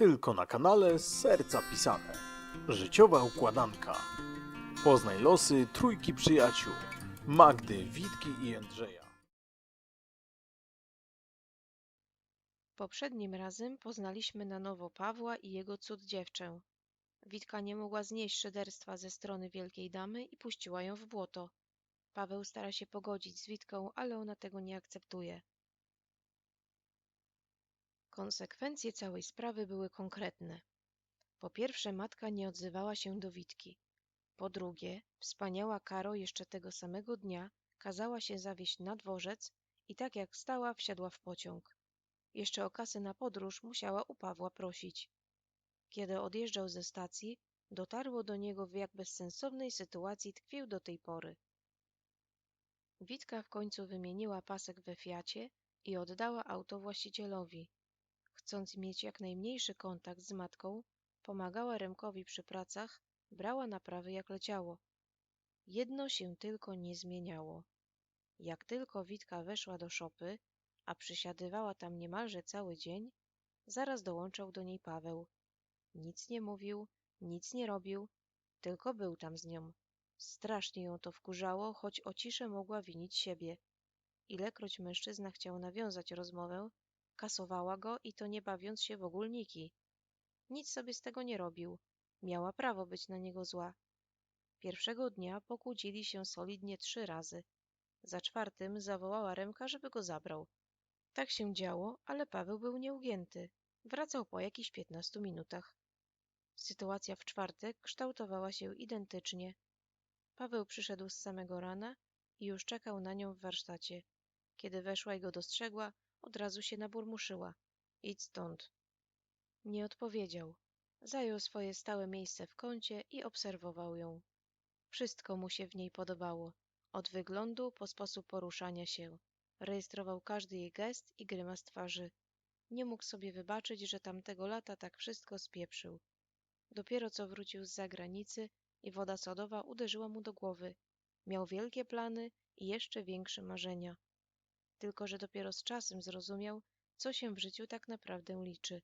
Tylko na kanale Serca Pisane. Życiowa układanka. Poznaj losy trójki przyjaciół. Magdy, Witki i Jędrzeja. Poprzednim razem poznaliśmy na nowo Pawła i jego cud dziewczę. Witka nie mogła znieść szyderstwa ze strony wielkiej damy i puściła ją w błoto. Paweł stara się pogodzić z Witką, ale ona tego nie akceptuje. Konsekwencje całej sprawy były konkretne. Po pierwsze, matka nie odzywała się do Witki. Po drugie, wspaniała Karo jeszcze tego samego dnia kazała się zawieźć na dworzec i tak jak stała, wsiadła w pociąg. Jeszcze o kasę na podróż musiała u Pawła prosić. Kiedy odjeżdżał ze stacji, dotarło do niego, w jak bezsensownej sytuacji tkwił do tej pory. Witka w końcu wymieniła pasek we Fiacie i oddała auto właścicielowi. Chcąc mieć jak najmniejszy kontakt z matką, pomagała Remkowi przy pracach, brała naprawy jak leciało. Jedno się tylko nie zmieniało. Jak tylko Witka weszła do szopy, a przysiadywała tam niemalże cały dzień, zaraz dołączał do niej Paweł. Nic nie mówił, nic nie robił, tylko był tam z nią. Strasznie ją to wkurzało, choć o ciszę mogła winić siebie. Ilekroć mężczyzna chciał nawiązać rozmowę, kasowała go i to nie bawiąc się w ogólniki. Nic sobie z tego nie robił. Miała prawo być na niego zła. Pierwszego dnia pokłócili się solidnie trzy razy. Za czwartym zawołała Remka, żeby go zabrał. Tak się działo, ale Paweł był nieugięty. Wracał po jakichś piętnastu minutach. Sytuacja w czwartek kształtowała się identycznie. Paweł przyszedł z samego rana i już czekał na nią w warsztacie. Kiedy weszła i go dostrzegła, od razu się naburmuszyła. Idź stąd. Nie odpowiedział. Zajął swoje stałe miejsce w kącie i obserwował ją. Wszystko mu się w niej podobało. Od wyglądu po sposób poruszania się. Rejestrował każdy jej gest i grymas twarzy. Nie mógł sobie wybaczyć, że tamtego lata tak wszystko spieprzył. Dopiero co wrócił z zagranicy i woda sodowa uderzyła mu do głowy. Miał wielkie plany i jeszcze większe marzenia. Tylko, że dopiero z czasem zrozumiał, co się w życiu tak naprawdę liczy.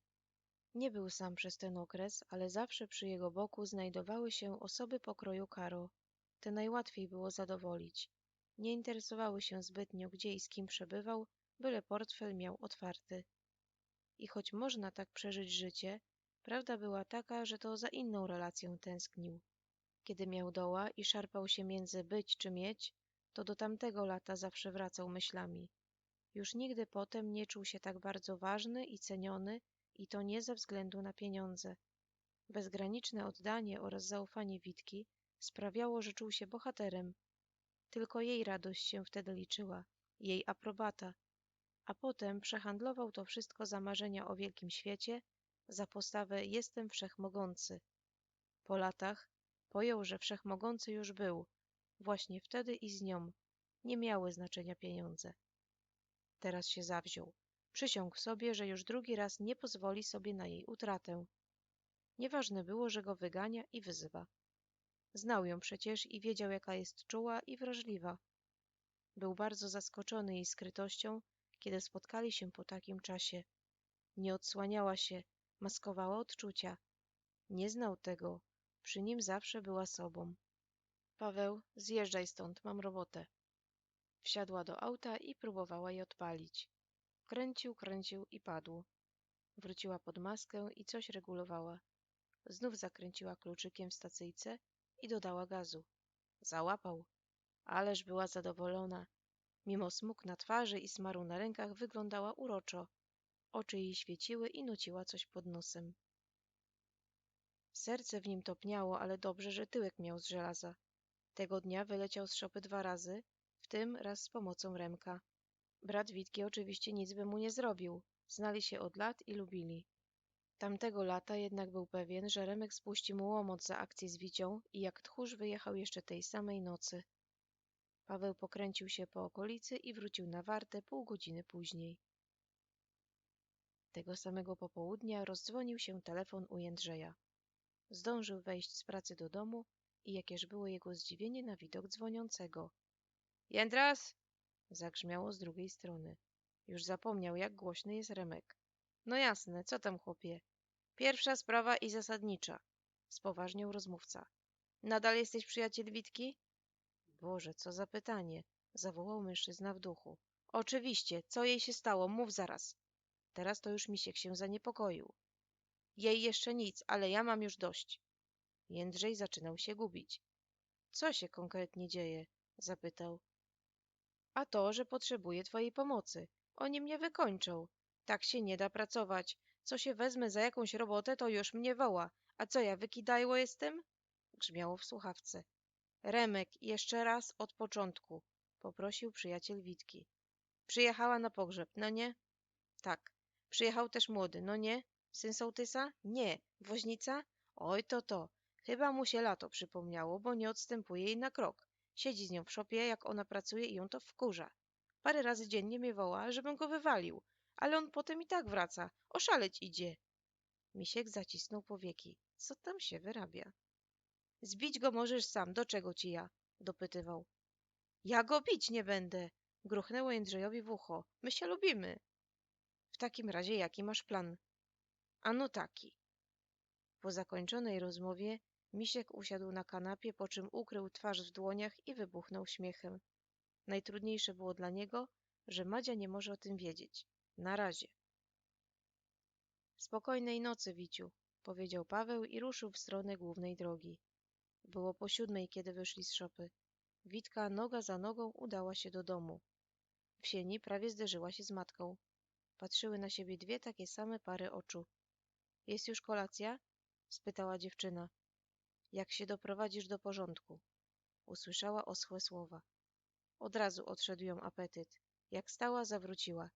Nie był sam przez ten okres, ale zawsze przy jego boku znajdowały się osoby pokroju Karo. Te najłatwiej było zadowolić. Nie interesowały się zbytnio, gdzie i z kim przebywał, byle portfel miał otwarty. I choć można tak przeżyć życie, prawda była taka, że to za inną relacją tęsknił. Kiedy miał doła i szarpał się między być czy mieć, to do tamtego lata zawsze wracał myślami. Już nigdy potem nie czuł się tak bardzo ważny i ceniony, i to nie ze względu na pieniądze. Bezgraniczne oddanie oraz zaufanie Witki sprawiało, że czuł się bohaterem. Tylko jej radość się wtedy liczyła, jej aprobata, a potem przehandlował to wszystko za marzenia o wielkim świecie, za postawę jestem wszechmogący. Po latach pojął, że wszechmogący już był, właśnie wtedy i z nią. Nie miały znaczenia pieniądze. Teraz się zawziął. Przysiągł sobie, że już drugi raz nie pozwoli sobie na jej utratę. Nieważne było, że go wygania i wyzywa. Znał ją przecież i wiedział, jaka jest czuła i wrażliwa. Był bardzo zaskoczony jej skrytością, kiedy spotkali się po takim czasie. Nie odsłaniała się, maskowała odczucia. Nie znał tego, przy nim zawsze była sobą. Paweł, zjeżdżaj stąd, mam robotę. Wsiadła do auta i próbowała je odpalić. Kręcił, kręcił i padł. Wróciła pod maskę i coś regulowała. Znów zakręciła kluczykiem w stacyjce i dodała gazu. Załapał. Ależ była zadowolona. Mimo smug na twarzy i smaru na rękach wyglądała uroczo. Oczy jej świeciły i nuciła coś pod nosem. Serce w nim topniało, ale dobrze, że tyłek miał z żelaza. Tego dnia wyleciał z szopy dwa razy, w tym raz z pomocą Remka. Brat Witki oczywiście nic by mu nie zrobił. Znali się od lat i lubili. Tamtego lata jednak był pewien, że Remek spuści mu łomot za akcję z Wicią i jak tchórz wyjechał jeszcze tej samej nocy. Paweł pokręcił się po okolicy i wrócił na wartę pół godziny później. Tego samego popołudnia rozdzwonił się telefon u Jędrzeja. Zdążył wejść z pracy do domu i jakież było jego zdziwienie na widok dzwoniącego. Jędras! zagrzmiało z drugiej strony. Już zapomniał, jak głośny jest Remek. No jasne, co tam chłopie? Pierwsza sprawa i zasadnicza, spoważniał rozmówca. Nadal jesteś przyjaciel Witki? Boże, co za pytanie, zawołał mężczyzna w duchu. Oczywiście, co jej się stało? Mów zaraz. Teraz to już Misiek się zaniepokoił. Jej jeszcze nic, ale ja mam już dość. Jędrzej zaczynał się gubić. Co się konkretnie dzieje? zapytał. A to, że potrzebuję twojej pomocy. Oni mnie wykończą. Tak się nie da pracować. Co się wezmę za jakąś robotę, to już mnie woła. A co ja, wykidajło jestem? Grzmiało w słuchawce. Remek, jeszcze raz od początku, poprosił przyjaciel Witki. Przyjechała na pogrzeb, no nie? Tak. Przyjechał też młody, no nie? Syn sołtysa? Nie. Woźnica? Oj, to to. Chyba mu się lato przypomniało, bo nie odstępuje jej na krok. Siedzi z nią w szopie, jak ona pracuje i ją to wkurza. Parę razy dziennie mnie woła, żebym go wywalił, ale on potem i tak wraca. Oszaleć idzie. Misiek zacisnął powieki. Co tam się wyrabia? Zbić go możesz sam, do czego ci ja? dopytywał. Ja go bić nie będę, gruchnęło Jędrzejowi w ucho. My się lubimy. W takim razie jaki masz plan? Ano taki. Po zakończonej rozmowie Misiek usiadł na kanapie, po czym ukrył twarz w dłoniach i wybuchnął śmiechem. Najtrudniejsze było dla niego, że Madzia nie może o tym wiedzieć. Na razie. Spokojnej nocy, Wiciu, powiedział Paweł i ruszył w stronę głównej drogi. Było po siódmej, kiedy wyszli z szopy. Witka noga za nogą udała się do domu. W sieni prawie zderzyła się z matką. Patrzyły na siebie dwie takie same pary oczu. Jest już kolacja? spytała dziewczyna. Jak się doprowadzisz do porządku? Usłyszała oschłe słowa. Od razu odszedł ją apetyt. Jak stała, zawróciła.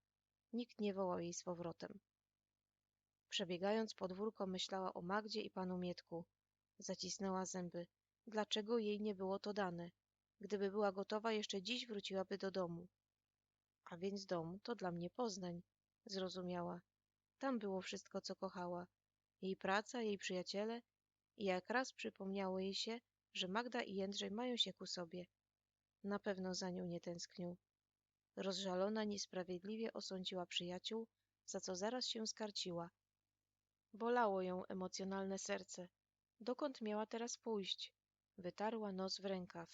Nikt nie wołał jej z powrotem. Przebiegając podwórko, myślała o Magdzie i panu Mietku. Zacisnęła zęby. Dlaczego jej nie było to dane? Gdyby była gotowa, jeszcze dziś wróciłaby do domu. A więc dom to dla mnie Poznań, zrozumiała. Tam było wszystko, co kochała. Jej praca, jej przyjaciele i jak raz przypomniało jej się, że Magda i Jędrzej mają się ku sobie. Na pewno za nią nie tęsknił. Rozżalona niesprawiedliwie osądziła przyjaciół, za co zaraz się skarciła. Bolało ją emocjonalne serce. Dokąd miała teraz pójść? Wytarła nos w rękaw.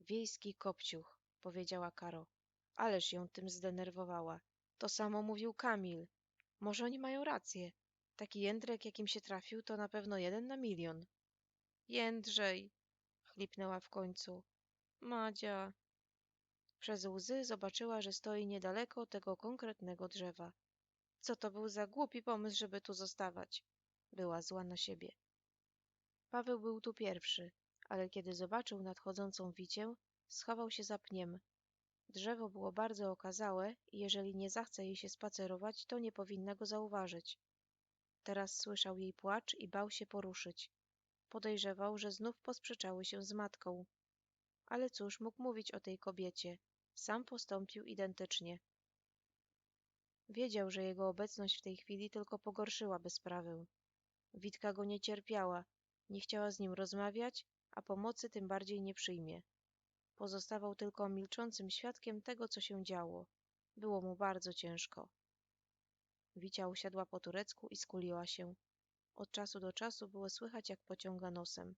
Wiejski kopciuch, powiedziała Karo. Ależ ją tym zdenerwowała. To samo mówił Kamil. Może oni mają rację. Taki jędrek, jakim się trafił, to na pewno jeden na milion. Jędrzej, chlipnęła w końcu. Madzia. Przez łzy zobaczyła, że stoi niedaleko tego konkretnego drzewa. Co to był za głupi pomysł, żeby tu zostawać? Była zła na siebie. Paweł był tu pierwszy, ale kiedy zobaczył nadchodzącą wicię, schował się za pniem. Drzewo było bardzo okazałe i jeżeli nie zachce jej się spacerować, to nie powinna go zauważyć. Teraz słyszał jej płacz i bał się poruszyć. Podejrzewał, że znów posprzeczały się z matką. Ale cóż mógł mówić o tej kobiecie? Sam postąpił identycznie. Wiedział, że jego obecność w tej chwili tylko pogorszyłaby sprawę. Witka go nie cierpiała, nie chciała z nim rozmawiać, a pomocy tym bardziej nie przyjmie. Pozostawał tylko milczącym świadkiem tego, co się działo. Było mu bardzo ciężko. Wicia usiadła po turecku i skuliła się. Od czasu do czasu było słychać, jak pociąga nosem.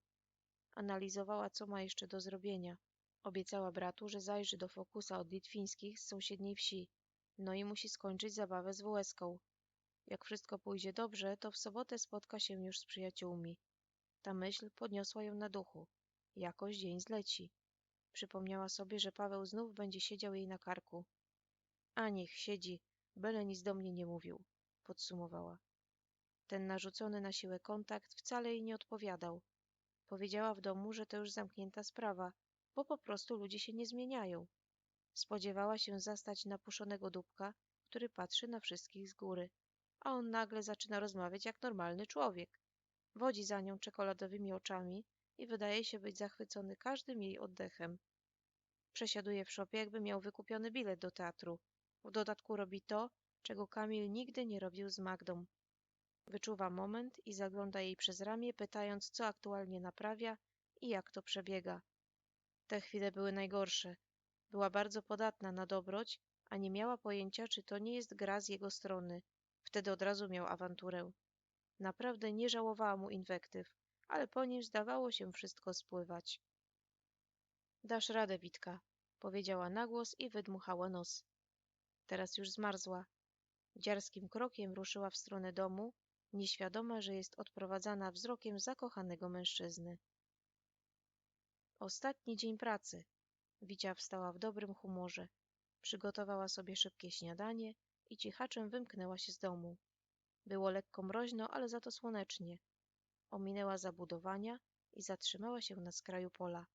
Analizowała, co ma jeszcze do zrobienia. Obiecała bratu, że zajrzy do Fokusa od Litwińskich z sąsiedniej wsi. No i musi skończyć zabawę z Wołeską. Jak wszystko pójdzie dobrze, to w sobotę spotka się już z przyjaciółmi. Ta myśl podniosła ją na duchu. Jakoś dzień zleci. Przypomniała sobie, że Paweł znów będzie siedział jej na karku. A niech siedzi, byle nic do mnie nie mówił, podsumowała. Ten narzucony na siłę kontakt wcale jej nie odpowiadał. Powiedziała w domu, że to już zamknięta sprawa, bo po prostu ludzie się nie zmieniają. Spodziewała się zastać napuszonego dupka, który patrzy na wszystkich z góry, a on nagle zaczyna rozmawiać jak normalny człowiek. Wodzi za nią czekoladowymi oczami i wydaje się być zachwycony każdym jej oddechem. Przesiaduje w szopie, jakby miał wykupiony bilet do teatru. W dodatku robi to, czego Kamil nigdy nie robił z Magdą. Wyczuwa moment i zagląda jej przez ramię, pytając, co aktualnie naprawia i jak to przebiega. Te chwile były najgorsze. Była bardzo podatna na dobroć, a nie miała pojęcia, czy to nie jest gra z jego strony. Wtedy od razu miał awanturę. Naprawdę nie żałowała mu inwektyw, ale po nim zdawało się wszystko spływać. Dasz radę, Witka, powiedziała na głos i wydmuchała nos. Teraz już zmarzła. Dziarskim krokiem ruszyła w stronę domu, nieświadoma, że jest odprowadzana wzrokiem zakochanego mężczyzny. Ostatni dzień pracy. Wicia wstała w dobrym humorze. Przygotowała sobie szybkie śniadanie i cichaczem wymknęła się z domu. Było lekko mroźno, ale za to słonecznie. Ominęła zabudowania i zatrzymała się na skraju pola.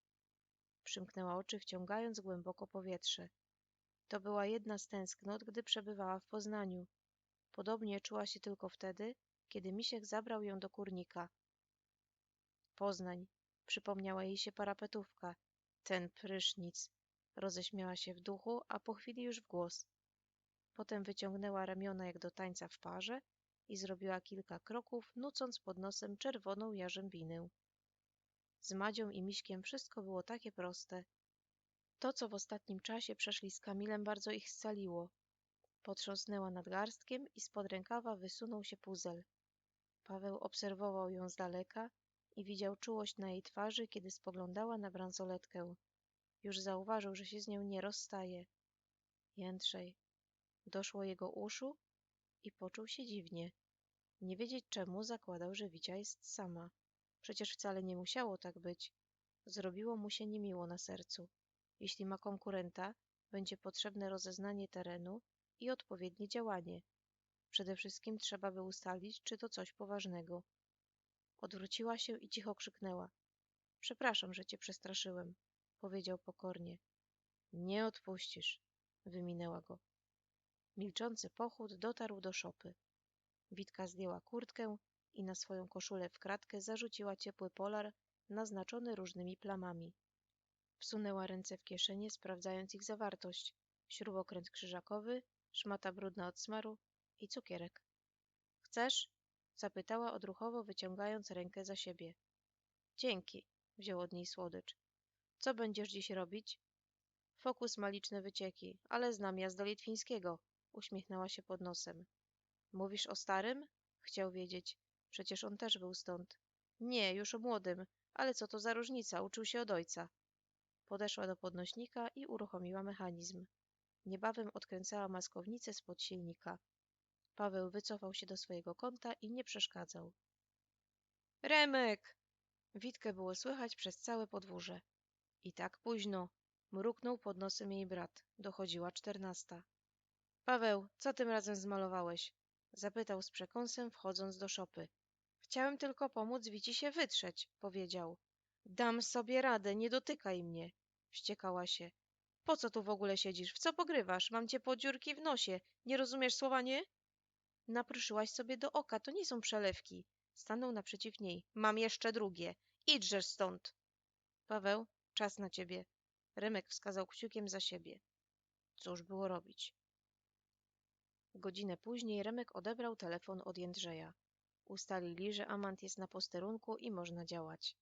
Przymknęła oczy, wciągając głęboko powietrze. To była jedna z tęsknot, gdy przebywała w Poznaniu. Podobnie czuła się tylko wtedy, kiedy Misiek zabrał ją do kurnika. Poznań. Przypomniała jej się parapetówka. Ten prysznic. Roześmiała się w duchu, a po chwili już w głos. Potem wyciągnęła ramiona jak do tańca w parze i zrobiła kilka kroków, nucąc pod nosem czerwoną jarzębinę. Z Madzią i Miśkiem wszystko było takie proste. To, co w ostatnim czasie przeszli z Kamilem, bardzo ich scaliło. Potrząsnęła nadgarstkiem i spod rękawa wysunął się puzel. Paweł obserwował ją z daleka i widział czułość na jej twarzy, kiedy spoglądała na bransoletkę. Już zauważył, że się z nią nie rozstaje. Jędrzej. Doszło jego uszu i poczuł się dziwnie. Nie wiedzieć czemu zakładał, że Wicia jest sama. Przecież wcale nie musiało tak być. Zrobiło mu się niemiło na sercu. Jeśli ma konkurenta, będzie potrzebne rozeznanie terenu i odpowiednie działanie. Przede wszystkim trzeba by ustalić, czy to coś poważnego. Odwróciła się i cicho krzyknęła. Przepraszam, że cię przestraszyłem, powiedział pokornie. Nie odpuścisz, wyminęła go. Milczący pochód dotarł do szopy. Witka zdjęła kurtkę i na swoją koszulę w kratkę zarzuciła ciepły polar naznaczony różnymi plamami. Wsunęła ręce w kieszenie, sprawdzając ich zawartość. Śrubokręt krzyżakowy, szmata brudna od smaru i cukierek. Chcesz? zapytała odruchowo, wyciągając rękę za siebie. Dzięki, wziął od niej słodycz. Co będziesz dziś robić? Fokus ma liczne wycieki, ale znam jazdę litwińskiego, uśmiechnęła się pod nosem. Mówisz o starym? Chciał wiedzieć. Przecież on też był stąd. Nie, już o młodym, ale co to za różnica, uczył się od ojca. Podeszła do podnośnika i uruchomiła mechanizm. Niebawem odkręcała maskownicę spod silnika. Paweł wycofał się do swojego kąta i nie przeszkadzał. Remek! Witkę było słychać przez całe podwórze. I tak późno. Mruknął pod nosem jej brat. Dochodziła czternasta. Paweł, co tym razem zmalowałeś? Zapytał z przekąsem, wchodząc do szopy. Chciałem tylko pomóc Wici się wytrzeć, powiedział. Dam sobie radę, nie dotykaj mnie. Wściekała się. Po co tu w ogóle siedzisz? W co pogrywasz? Mam cię po dziurki w nosie. Nie rozumiesz słowa nie? Napruszyłaś sobie do oka, to nie są przelewki. Stanął naprzeciw niej. Mam jeszcze drugie. Idźżesz stąd. Paweł, czas na ciebie. Remek wskazał kciukiem za siebie. Cóż było robić? Godzinę później Remek odebrał telefon od Jędrzeja. Ustalili, że Amant jest na posterunku i można działać.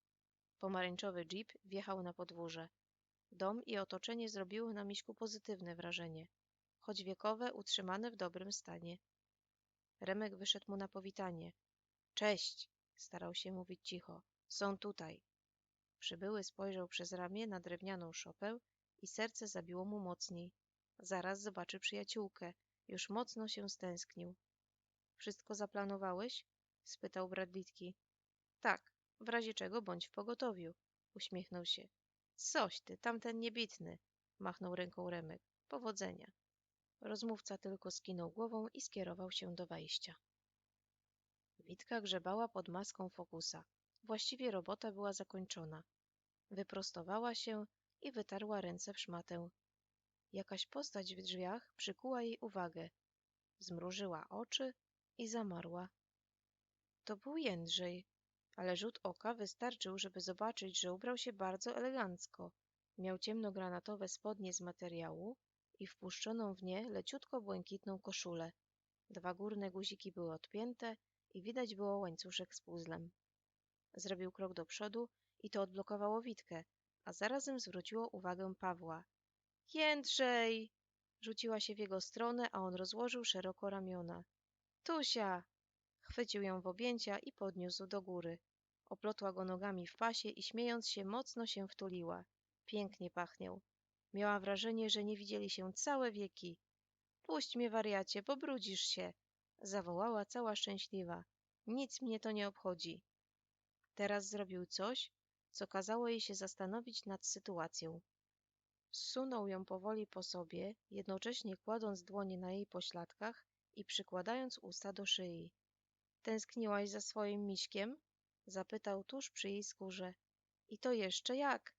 Pomarańczowy jeep wjechał na podwórze. Dom i otoczenie zrobiły na Miśku pozytywne wrażenie, choć wiekowe, utrzymane w dobrym stanie. Remek wyszedł mu na powitanie. Cześć! starał się mówić cicho. Są tutaj. Przybyły spojrzał przez ramię na drewnianą szopę i serce zabiło mu mocniej. Zaraz zobaczy przyjaciółkę. Już mocno się stęsknił. Wszystko zaplanowałeś? spytał Bradlitki. Tak, w razie czego bądź w pogotowiu. Uśmiechnął się. Coś ty, tamten niebitny, machnął ręką Remek. Powodzenia. Rozmówca tylko skinął głową i skierował się do wejścia. Witka grzebała pod maską fokusa. Właściwie robota była zakończona. Wyprostowała się i wytarła ręce w szmatę. Jakaś postać w drzwiach przykuła jej uwagę. Zmrużyła oczy i zamarła. To był Jędrzej, ale rzut oka wystarczył, żeby zobaczyć, że ubrał się bardzo elegancko. Miał ciemnogranatowe spodnie z materiału i wpuszczoną w nie leciutko błękitną koszulę. Dwa górne guziki były odpięte i widać było łańcuszek z puzzlem. Zrobił krok do przodu i to odblokowało Witkę, a zarazem zwróciło uwagę Pawła. Jędrzej! Rzuciła się w jego stronę, a on rozłożył szeroko ramiona. Tusia! Chwycił ją w objęcia i podniósł do góry. Oplotła go nogami w pasie i śmiejąc się mocno się wtuliła. Pięknie pachniał. Miała wrażenie, że nie widzieli się całe wieki. Puść mnie, wariacie, pobrudzisz się! Zawołała cała szczęśliwa. Nic mnie to nie obchodzi. Teraz zrobił coś, co kazało jej się zastanowić nad sytuacją. Zsunął ją powoli po sobie, jednocześnie kładąc dłonie na jej pośladkach i przykładając usta do szyi. Tęskniłaś za swoim miśkiem? Zapytał tuż przy jej skórze. I to jeszcze jak?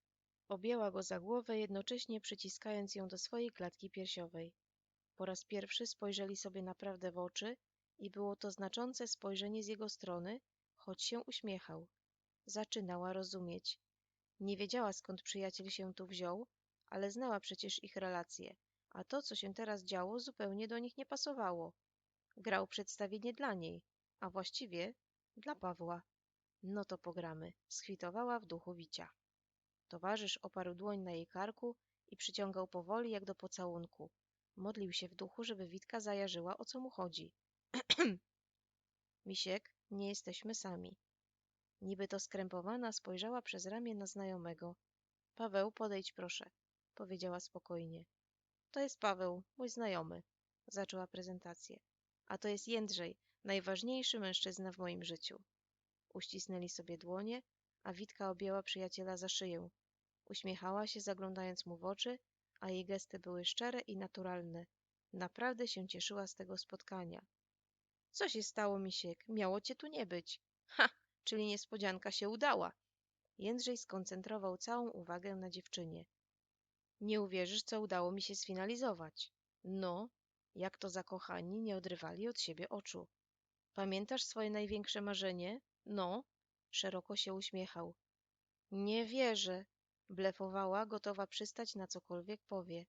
Objęła go za głowę, jednocześnie przyciskając ją do swojej klatki piersiowej. Po raz pierwszy spojrzeli sobie naprawdę w oczy i było to znaczące spojrzenie z jego strony, choć się uśmiechał. Zaczynała rozumieć. Nie wiedziała skąd przyjaciel się tu wziął, ale znała przecież ich relacje, a to, co się teraz działo, zupełnie do nich nie pasowało. Grał przedstawienie dla niej, a właściwie dla Pawła. No to pogramy, skwitowała w duchu Wicia. Towarzysz oparł dłoń na jej karku i przyciągał powoli jak do pocałunku. Modlił się w duchu, żeby Witka zajarzyła, o co mu chodzi. Misiek, nie jesteśmy sami. Niby to skrępowana spojrzała przez ramię na znajomego. Paweł, podejdź proszę, powiedziała spokojnie. To jest Paweł, mój znajomy, zaczęła prezentację. A to jest Jędrzej, najważniejszy mężczyzna w moim życiu. Uścisnęli sobie dłonie, a Witka objęła przyjaciela za szyję. Uśmiechała się, zaglądając mu w oczy, a jej gesty były szczere i naturalne. Naprawdę się cieszyła z tego spotkania. Co się stało, Misiek? Miało cię tu nie być. Ha! Czyli niespodzianka się udała. Jędrzej skoncentrował całą uwagę na dziewczynie. Nie uwierzysz, co udało mi się sfinalizować. No, jak to zakochani nie odrywali od siebie oczu. Pamiętasz swoje największe marzenie? No, szeroko się uśmiechał. Nie wierzę, blefowała, gotowa przystać na cokolwiek powie.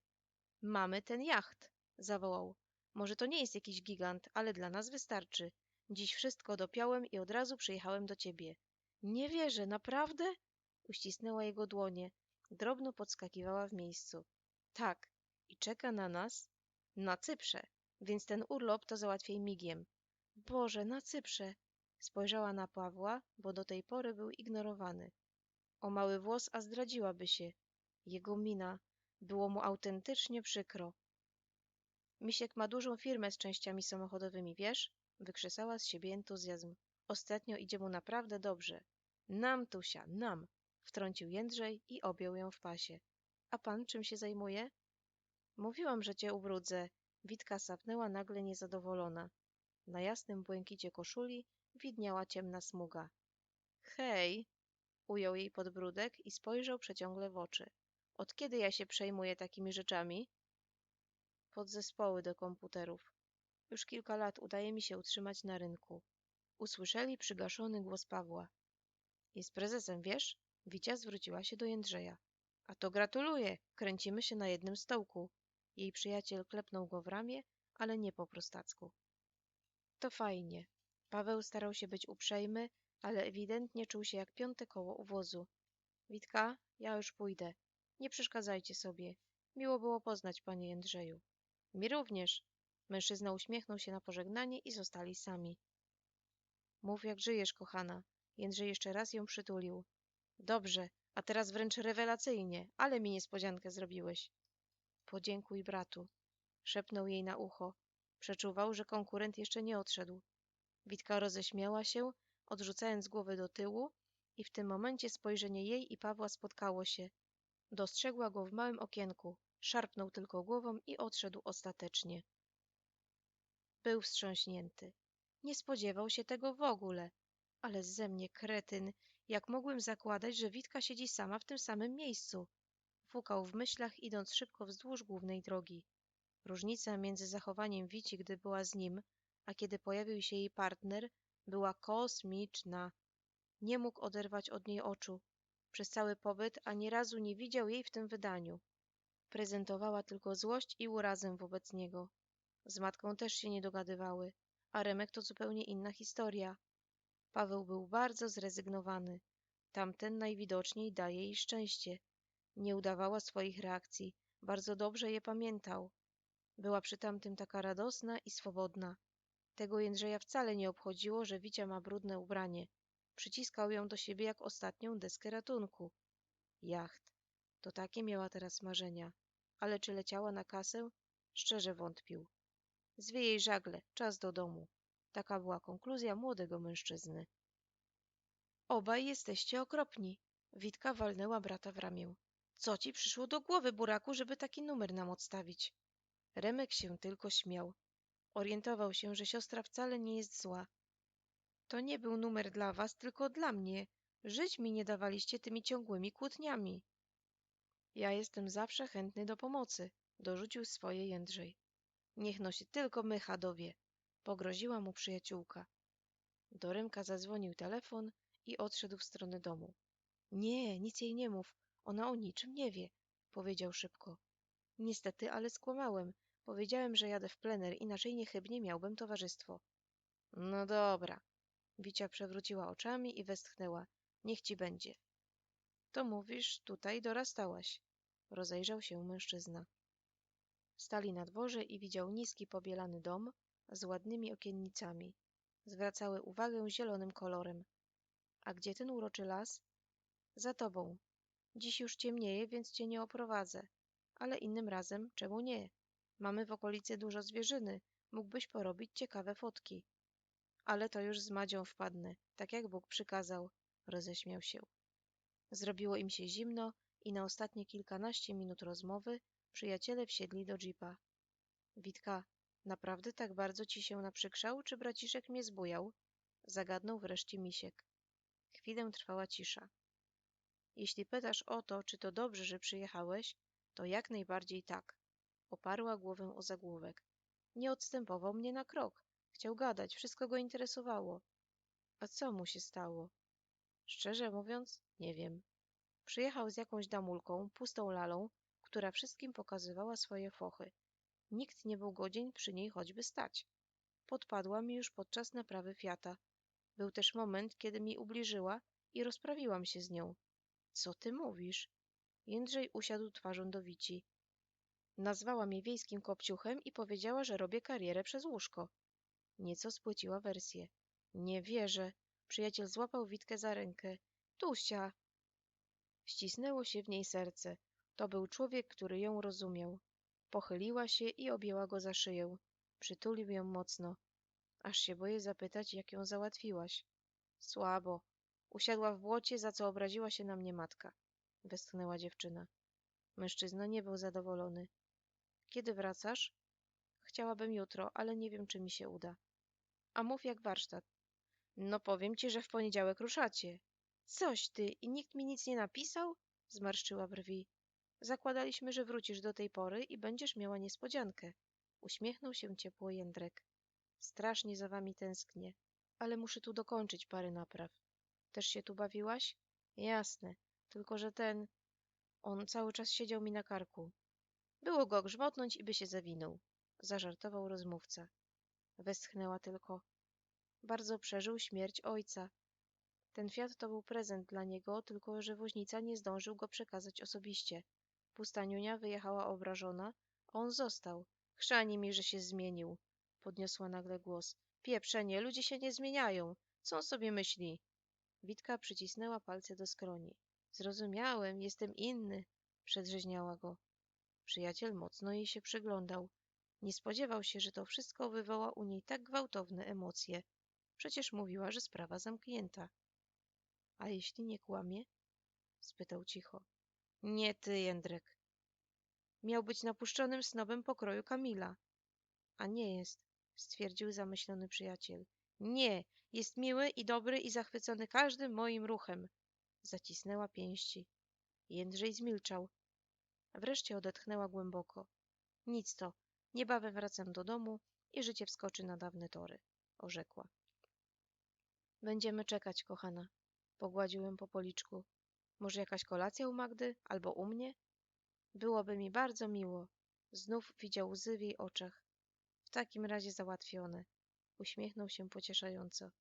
Mamy ten jacht, zawołał. Może to nie jest jakiś gigant, ale dla nas wystarczy. Dziś wszystko dopiąłem i od razu przyjechałem do ciebie. Nie wierzę, naprawdę? Uścisnęła jego dłonie. Drobno podskakiwała w miejscu. Tak, i czeka na nas na Cyprze, więc ten urlop to załatwiej migiem. Boże, na Cyprze! Spojrzała na Pawła, bo do tej pory był ignorowany. O mały włos, a zdradziłaby się. Jego mina. Było mu autentycznie przykro. Misiek ma dużą firmę z częściami samochodowymi, wiesz? Wykrzesała z siebie entuzjazm. Ostatnio idzie mu naprawdę dobrze. Nam, Tusia, nam! Wtrącił Jędrzej i objął ją w pasie. A pan czym się zajmuje? Mówiłam, że cię ubrudzę. Witka sapnęła nagle niezadowolona. Na jasnym błękicie koszuli widniała ciemna smuga. Hej! Ujął jej podbródek i spojrzał przeciągle w oczy. Od kiedy ja się przejmuję takimi rzeczami? Podzespoły do komputerów. Już kilka lat udaje mi się utrzymać na rynku. Usłyszeli przygaszony głos Pawła. Jest prezesem, wiesz? Wicia zwróciła się do Jędrzeja. A to gratuluję, kręcimy się na jednym stołku. Jej przyjaciel klepnął go w ramię, ale nie po prostacku. To fajnie. Paweł starał się być uprzejmy, ale ewidentnie czuł się jak piąte koło u wozu. Witka, ja już pójdę. Nie przeszkadzajcie sobie. Miło było poznać, panie Jędrzeju. Mi również. Mężczyzna uśmiechnął się na pożegnanie i zostali sami. Mów jak żyjesz, kochana. Jędrzej jeszcze raz ją przytulił. Dobrze, a teraz wręcz rewelacyjnie, ale mi niespodziankę zrobiłeś. Podziękuj bratu. Szepnął jej na ucho. Przeczuwał, że konkurent jeszcze nie odszedł. Witka roześmiała się, odrzucając głowę do tyłu i w tym momencie spojrzenie jej i Pawła spotkało się. Dostrzegła go w małym okienku, szarpnął tylko głową i odszedł ostatecznie. Był wstrząśnięty. Nie spodziewał się tego w ogóle. Ale ze mnie kretyn, jak mogłem zakładać, że Witka siedzi sama w tym samym miejscu? Fukał w myślach, idąc szybko wzdłuż głównej drogi. Różnica między zachowaniem Wici, gdy była z nim, a kiedy pojawił się jej partner, była kosmiczna. Nie mógł oderwać od niej oczu. Przez cały pobyt ani razu nie widział jej w tym wydaniu. Prezentowała tylko złość i urazę wobec niego. Z matką też się nie dogadywały, a Remek to zupełnie inna historia. Paweł był bardzo zrezygnowany. Tamten najwidoczniej daje jej szczęście. Nie udawała swoich reakcji, bardzo dobrze je pamiętał. Była przy tamtym taka radosna i swobodna. Tego Jędrzeja wcale nie obchodziło, że Wicia ma brudne ubranie. Przyciskał ją do siebie jak ostatnią deskę ratunku. Jacht. To takie miała teraz marzenia. Ale czy leciała na kasę? Szczerze wątpił. Zwie jej żagle, czas do domu. Taka była konkluzja młodego mężczyzny. Obaj jesteście okropni. Witka walnęła brata w ramię. Co ci przyszło do głowy, buraku, żeby taki numer nam odstawić? Remek się tylko śmiał. Orientował się, że siostra wcale nie jest zła. To nie był numer dla was, tylko dla mnie. Żyć mi nie dawaliście tymi ciągłymi kłótniami. Ja jestem zawsze chętny do pomocy, dorzucił swoje Jędrzej. Niech no się tylko mycha dowie, pogroziła mu przyjaciółka. Do Rymka zadzwonił telefon i odszedł w stronę domu. Nie, nic jej nie mów, ona o niczym nie wie, powiedział szybko. Niestety, ale skłamałem. Powiedziałem, że jadę w plener, inaczej niechybnie miałbym towarzystwo. No dobra. Wicia przewróciła oczami i westchnęła. Niech ci będzie. To mówisz, tutaj dorastałaś. Rozejrzał się mężczyzna. Stali na dworze i widział niski pobielany dom z ładnymi okiennicami. Zwracały uwagę zielonym kolorem. A gdzie ten uroczy las? Za tobą. Dziś już ciemnieje, więc cię nie oprowadzę. Ale innym razem czemu nie? Mamy w okolicy dużo zwierzyny. Mógłbyś porobić ciekawe fotki. Ale to już z Madzią wpadnę, tak jak Bóg przykazał. Roześmiał się. Zrobiło im się zimno i na ostatnie kilkanaście minut rozmowy przyjaciele wsiedli do jeepa. Witka, naprawdę tak bardzo ci się naprzykrzał, czy braciszek mnie zbujał? Zagadnął wreszcie Misiek. Chwilę trwała cisza. Jeśli pytasz o to, czy to dobrze, że przyjechałeś, to jak najbardziej tak. Oparła głowę o zagłówek. Nie odstępował mnie na krok. Chciał gadać, wszystko go interesowało. A co mu się stało? Szczerze mówiąc, nie wiem. Przyjechał z jakąś damulką, pustą lalą, która wszystkim pokazywała swoje fochy. Nikt nie był godzien przy niej choćby stać. Podpadła mi już podczas naprawy Fiata. Był też moment, kiedy mi ubliżyła i rozprawiłam się z nią. Co ty mówisz? Jędrzej usiadł twarzą do Wici. Nazwała mnie wiejskim kopciuchem i powiedziała, że robię karierę przez łóżko. Nieco spłyciła wersję. Nie wierzę. Przyjaciel złapał Witkę za rękę. Tusia! Ścisnęło się w niej serce. To był człowiek, który ją rozumiał. Pochyliła się i objęła go za szyję. Przytulił ją mocno. Aż się boję zapytać, jak ją załatwiłaś. Słabo. Usiadła w błocie, za co obraziła się na mnie matka. Westchnęła dziewczyna. Mężczyzna nie był zadowolony. Kiedy wracasz? Chciałabym jutro, ale nie wiem, czy mi się uda. A mów jak warsztat. No powiem ci, że w poniedziałek ruszacie. Coś ty i nikt mi nic nie napisał? Zmarszczyła brwi. Zakładaliśmy, że wrócisz do tej pory i będziesz miała niespodziankę. Uśmiechnął się ciepło Jędrek. Strasznie za wami tęsknię, ale muszę tu dokończyć parę napraw. Też się tu bawiłaś? Jasne, tylko że ten... On cały czas siedział mi na karku. Było go grzmotnąć i by się zawinął. Zażartował rozmówca. Westchnęła tylko. Bardzo przeżył śmierć ojca. Ten Fiat to był prezent dla niego, tylko że woźnica nie zdążył go przekazać osobiście. Pustaniunia wyjechała obrażona, on został. Chrzani mi, że się zmienił. Podniosła nagle głos. Pieprzenie, ludzie się nie zmieniają. Co on sobie myśli? Witka przycisnęła palce do skroni. Zrozumiałem, jestem inny. Przedrzeźniała go. Przyjaciel mocno jej się przyglądał. Nie spodziewał się, że to wszystko wywoła u niej tak gwałtowne emocje. Przecież mówiła, że sprawa zamknięta. A jeśli nie kłamie? spytał cicho. Nie ty, Jędrek. Miał być napuszczonym snobem pokroju Kamila. A nie jest, stwierdził zamyślony przyjaciel. Nie, jest miły i dobry i zachwycony każdym moim ruchem. Zacisnęła pięści. Jędrzej zmilczał. Wreszcie odetchnęła głęboko. Nic to, niebawem wracam do domu i życie wskoczy na dawne tory, orzekła. Będziemy czekać, kochana. Pogładził ją po policzku. Może jakaś kolacja u Magdy albo u mnie? Byłoby mi bardzo miło. Znów widział łzy w jej oczach. W takim razie załatwione. Uśmiechnął się pocieszająco.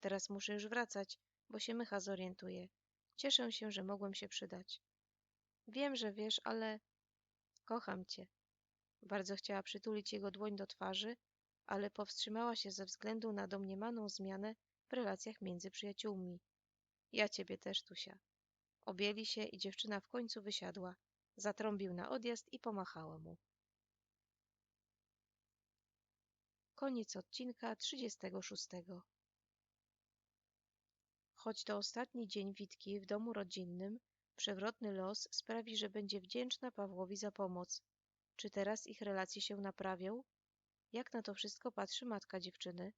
Teraz muszę już wracać, bo się mycha zorientuje. Cieszę się, że mogłem się przydać. Wiem, że wiesz, ale... Kocham cię. Bardzo chciała przytulić jego dłoń do twarzy, ale powstrzymała się ze względu na domniemaną zmianę w relacjach między przyjaciółmi. Ja ciebie też, Tusia. Objęli się i dziewczyna w końcu wysiadła. Zatrąbił na odjazd i pomachała mu. Koniec odcinka 36. Choć to ostatni dzień Witki w domu rodzinnym, przewrotny los sprawi, że będzie wdzięczna Pawłowi za pomoc. Czy teraz ich relacje się naprawią? Jak na to wszystko patrzy matka dziewczyny?